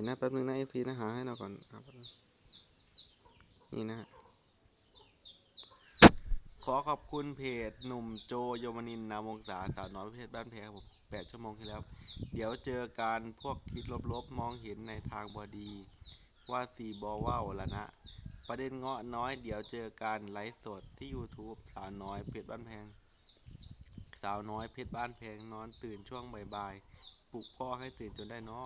ห็นนะแป๊บนึงนะเอฟซีนะหาให้เราก่อนครับนี่นะ ขอขอบคุณเพจหนุ่มโจโยมนินนามวงศาสาวน้อยประเภทบ้านแพครับผมแปดชั่วโมงที่แล้ว เดี๋ยวเจอการพวกทิศลบๆ มองเห็นในทางบอดี ว่าสีบอว่าวละนะ ประเด็นเงาะน้อยเดี๋ยวเจอการไลฟ์สดที่ YouTube สาวน้อยเพชรบ้านแพง สาวน้อยเพชรบ้านแพงนอนตื่นช่วงบ่ายๆปลุกพ่อให้ตื่นจนได้เนอ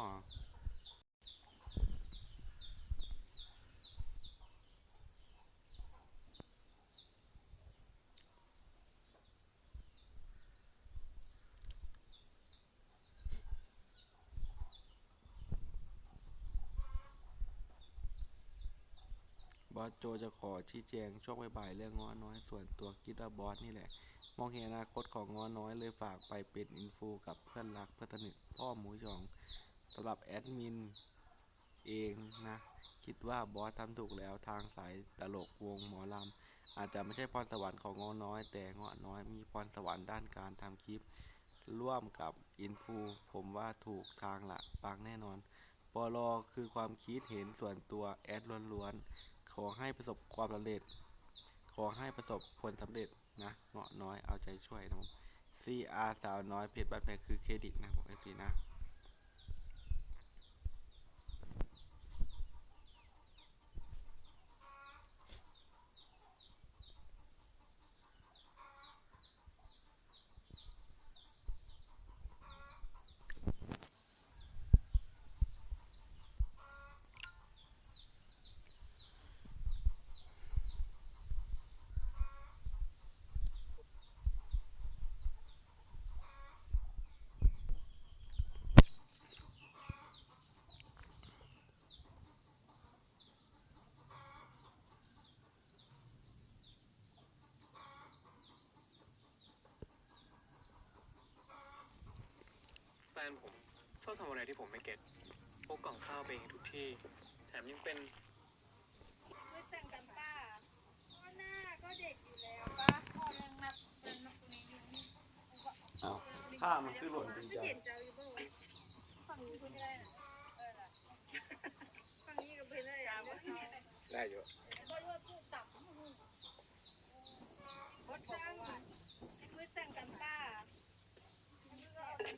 อสโจจะขอชี้แจงช่วงบ่ายเรื่องง้อน้อย ส่วนตัวคิดว่าบอสนี่แหละ มองเห็นอนาคตของง้อน้อยเลยฝากไปเป็นอินฟูกับเพื่อนรักเพื่อนสนิทพ่อหมูหยองสำหรับแอดมินเองนะ คิดว่าบอสทำถูกแล้วทางสายตลกวงหมอลำอาจจะไม่ใช่พรสวรรค์ของง้อน้อย แต่ง้อน้อยมีพรสวรรค์ด้านการทำคลิป ร่วมกับอินฟูผมว่าถูกทางละปังแน่นอนปลอคือความคิดเห็นส่วนตัวแอดล้วนๆ ขอให้ประสบความสำเร็จ ขอให้ประสบผลสำเร็จนะเงาะน้อยเอาใจช่วยนะผม CR สาวน้อยเพจบ้านแพงคือเครดิตนะผมไอซีนะ แฟนผม ชอบทำอะไรที่ผมไม่เก็ตพกกล่องข้าวไปเองทุกที่ แถมยังเป็นไม่แต่งกันป้าก็หน้าก็เด็กอยู่แล้วป้าพอยังนับเป็นนับคนนี้อยู่นี่เอาผ้ามันคือหล่นจริงไม่จังเห็นเจ้าอยู่บ้างวะฝั่งนี้คุณได้นะเออล่ะฝั่งนี้ก็เป็นได้ยาบ้างได้อยู่ ก็ว่าพูดต่ำโคตรจ้างไม่แต่งกันป้า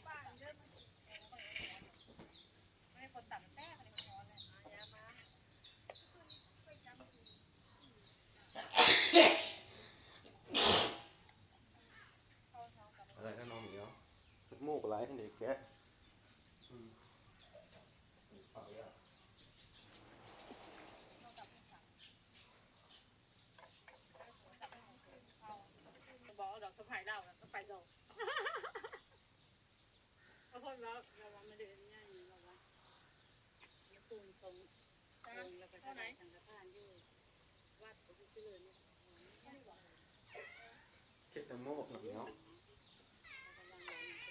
ป้าเดินไม่คนต่ำแท้คนนี้คนเลยยามา อะไรนะน้องเหมียวมูกไหลเด็กแกะอืมเอาอีกแล้ว บอก ดอกสะพายเล่าแล้วก็ไปดอกเพราะคนเราเราไม่ได้ง่ายเราว่าตูนตรงตรงแล้วก็ไหนทางสะพานอยู่วัดก็อยู่ที่เลยเนี่ยเช็ดน้ำมูกน้องเหมียว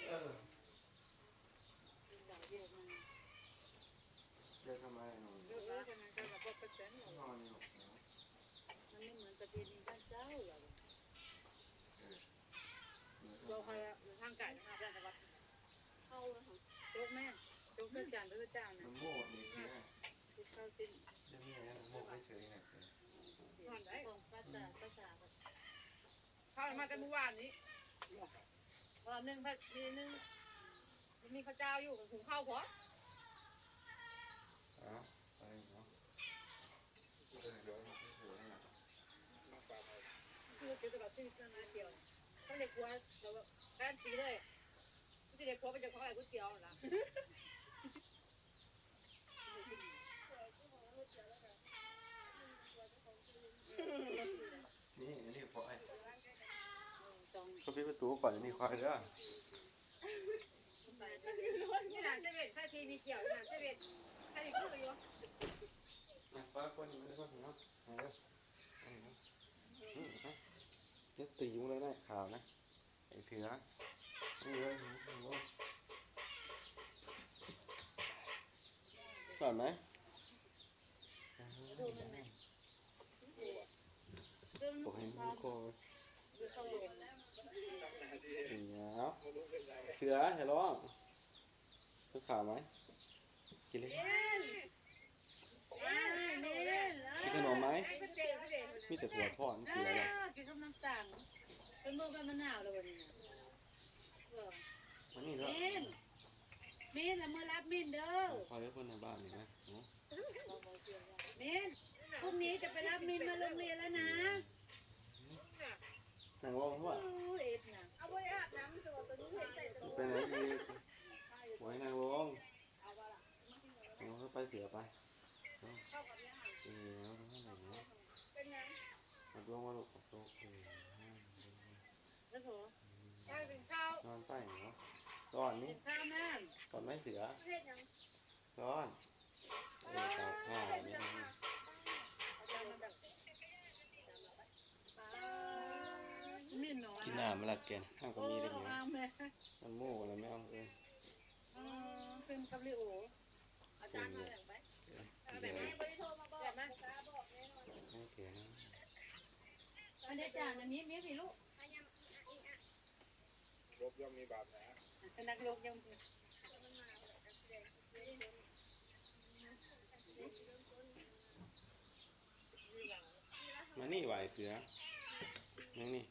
เออเดินทำไมน้องเหมียวนอนอยู่เหรอมันไม่เหมือนประเพณีบ้านเจ้าหรอกเรา เคยทางไก่นะคะแต่วัดเข้าแล้วค่ะยกแม่ยกเสื้อจานเสื้อจานนี่ยน้ำมูกเด็กเนี่ยติดเข้าสิ้นเรื่อะน้ำมูกไม่เฉยนะนอนได้ของภาษาภาษาเข้ามาแต่เมื่อวานนี้วันหนึ่งพัทีหนึ่งมีข้าวเจ้าอยู่กับถุงข้าวพออ๋อไปเนาะเออเดี๋ยวมันเฉยนะคือจะแบบซื้อเสื้อมาเดียว ต้องเด็กหัวเราแป้นปีเลยที่เด็กหัวไปจากข้าวก๋วยเตี๋ยวนะนี่นี่ควายเขาปิดประตูก่อนจะมีควายเด้อนี่หลานเซเว่นถ้าทีมีเกี่ยวหลานเซเว่นถ้าอีกคู่อยู่นะควายคนนี้ไม่ได้คนเนาะ จะตีมึงเลยนะข่าวนะไอ้เสือนี่เลยก่อนไหมโอ้ยมันโคเสียวเสือเห็นหรอคือข่าวไหมกินเลย พี่แต่ถั่วทอดมันอ่าคืออะไรกินกับน้ำตาลเป็นมือเป็นมะนาวเลยวันนี้นะเออมันนี่แล้วมินมินแล้วมารับมินเด้อคอยให้คนในบ้านนี่นะเนาะมินพรุ่งนี้จะไปรับมินมาโรงเรียนแล้วนะนางรองว่าโอ้ยเอ็ดนะเอาไว้อาบน้ำตัวตัวนี้เห็นใส่ตัวไปไหนอีกหวยนางรองเอาเข้าไปเสือไปเอาเออเอาทำอะไรเนาะ เป็นไงเอาดวงมาลูกเอาดวงเออแล้วโถได้เป็นข้าวนอนใต้เนาะร้อนนี่ข้าวนั่นตอนไม่เสือเห็ดยังร้อนเออตากผ้าเนี่ยมินหน่อยกินน้ำมาละแกนข้างก็มีได้ไหมเอาแม่มันโม่อะไรไม่เอาเลยเออเป็นกับลิโออาจารย์มาแบ่งไปเดี๋ยวไม่ได้โทรมาบอกนะตาบอกแน่นอนให้ เสียนะอันนี้จานอันนี้มีสิลูกรบย่อมมีบาดแผลเป็นนักลกยังมานี่ไหวเสือยังนี่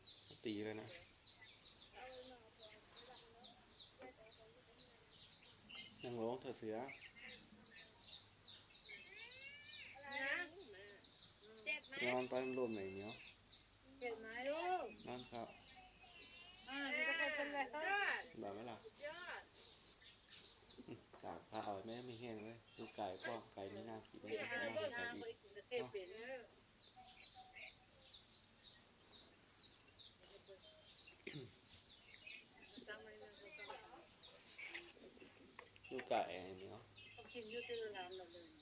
ตีเลยนะนั่งร้องเถอะเสือ นะเจ็บไหมนอนไปมันรวมไหนเหนียวเจ็บไหมลูกนอนครับอ่านี่ก็เป็นเลยยอดแบบไหมล่ะยอดตากผ้าเอาไว้แม่ไม่แห้งเลยดูไก่พ่อไก่ไม่น่ากินไม่เจ็บน่าไหมกินลูกไก่น้ำอีบกริกินจะเจ็บเป็นดูไก่เหนียวต้องกินอยืดตื้อน้ำเราเลย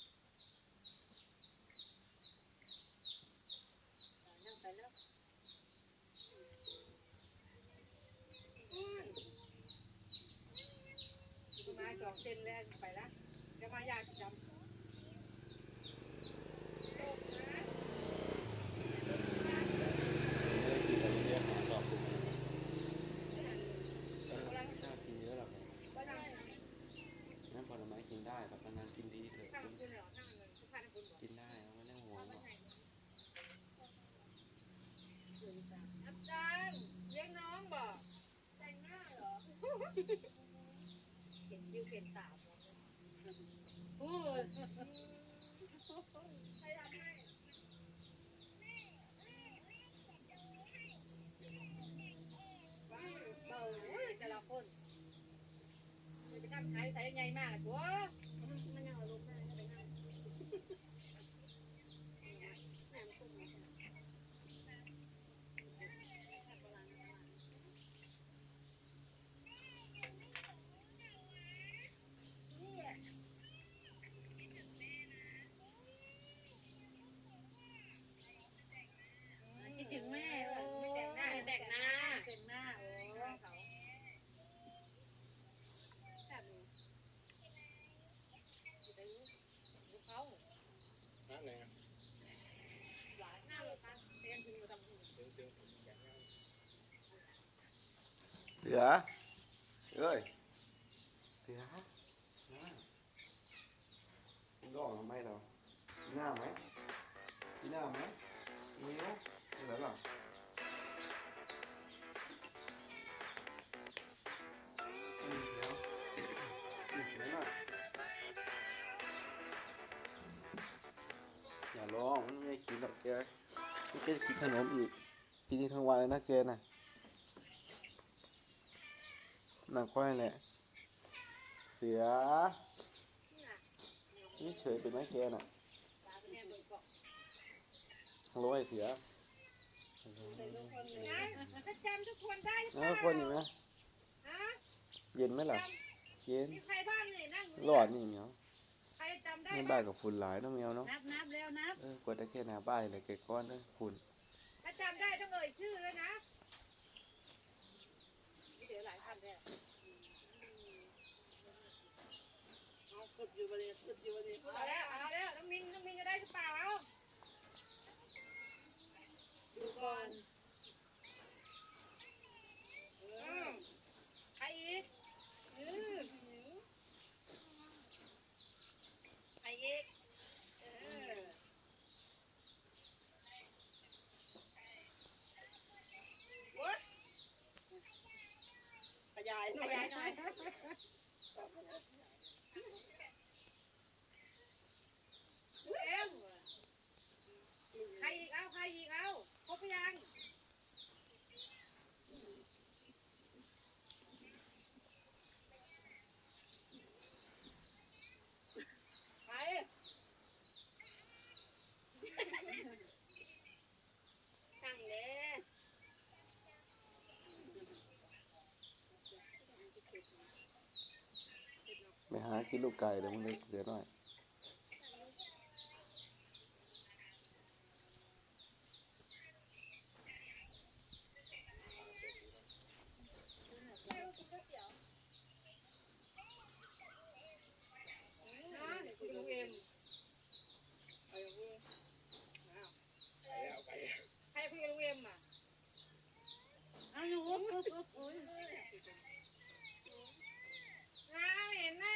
ใช้ใช้ยังไง แกจะกินขนมอีกกินทั้งวันเลยนะแกน่ะหนังควายแหละ เสือนี่เฉยเป็นไหมแกน่ะฮัลโหลไอ้เสือนะถ้าจำทุกคนได้หรือเปแล้ล่าวคนอยู่ไหมฮะเย็นไหมล่ะ เย็น มีใครบ้างเนี่ยนั่งรอดนี่เหมียว ใครจำได้ในบ้าบ้างนกับฝุ่นหลายเนาะแมวเนาะนับนับแล้วนับเออกว่าจะแค่หน้าบ้านเลยแกก้อนเลยฝุ่นใครถ้าจำได้ต้องเอ่ยชื่อเลยนะเดี๋ยวหลายพันแล้วเอาขุดอยู่บริเวณขุดอยู่บริเวณเอาแล้วเอาแล้วน้องมินน้องมินจะได้หรือเปล่าเอาดูก่อน อืมใครอีกอืมใครอีกเออ ขยายห ข น่อย ยายหน่อยเอ็มใครอีกเอาใครอีกเอาครบหรือยัง ไป ตั้งเลย ไปหา กินลูกไก่เดี๋ยวมึงเล็กเดี๋ยวหน่อย นะเดี๋ยวคุยกับลุงเอ็ม ไปกับกูอ้าว ไปแล้วไปแล้ว ใครคุยกับลุงเอ็มอะ เอาหนู น้าเห็นหน้า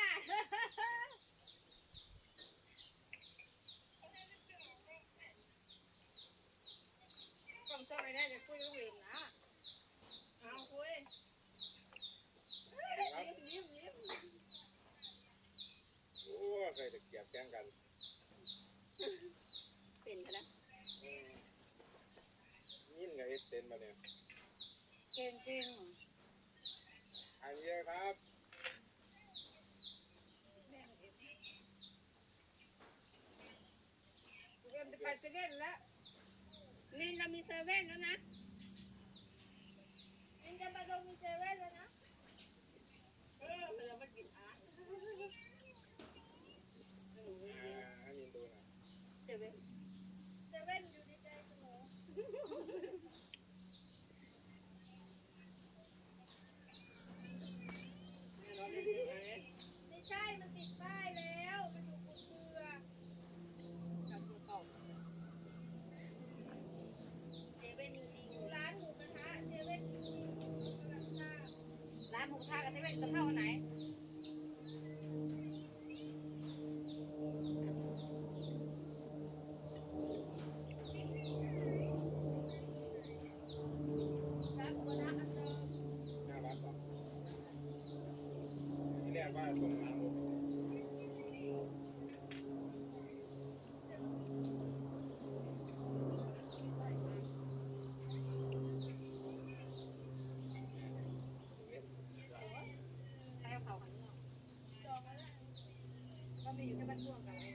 ต้องจ้องไปแน่เดี๋ยวคุยกับลุงเอ็มนะ เอาคุย ครับ ยิ้มยิ้ม โอ้เคยตะเกียบแข่งกัน เป็นไปแล้ว อืมยินกับเอ็ดเต็นมาเนี่ย เก่งจริงอันนี้ครับลุงเอ็มจะไปเซเว่นแล้วมินเรามีเซเว่นแล้วนะมินจะมาลงมีเซเว่นแล้วนะเออเรามากินอาหารอ่าให้มินดูหน่อยเซเว่นเซเว่นอยู่ในใจเสมอ เราได้ยินไหม ไม่ใช่ มันติดป้ายแล้ว มันอยู่บนเรือ กับตัวเก่า เซเว่นอยู่ดีร้านหมูกระทะเซเว่นอยู่ดีร้านหมูกระทะกับเซเว่นจะเท่าไหน ร้านหมูกระทะอันเดิม หน้าบ้านก่อนที่แรกว่าตรงน้ำรถเอ็ด ใช้เขาข้างนอก ก็มีอยู่แค่บ้านช่วงกับร้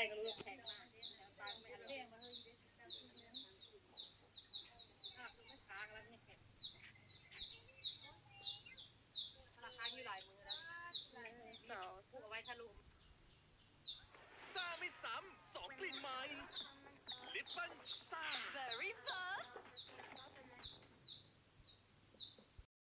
แป้งก็รู้แข็งมาปางไม่อร่อยมาเฮ้ยอะคือไม่ค้างแล้วเนี่ยราคาอยู่หลายมือแล้วเสาพูดเอาไว้ทะลุซาไม่ซ้ำสองกลิ่นใหม่ลิปเปิ้ล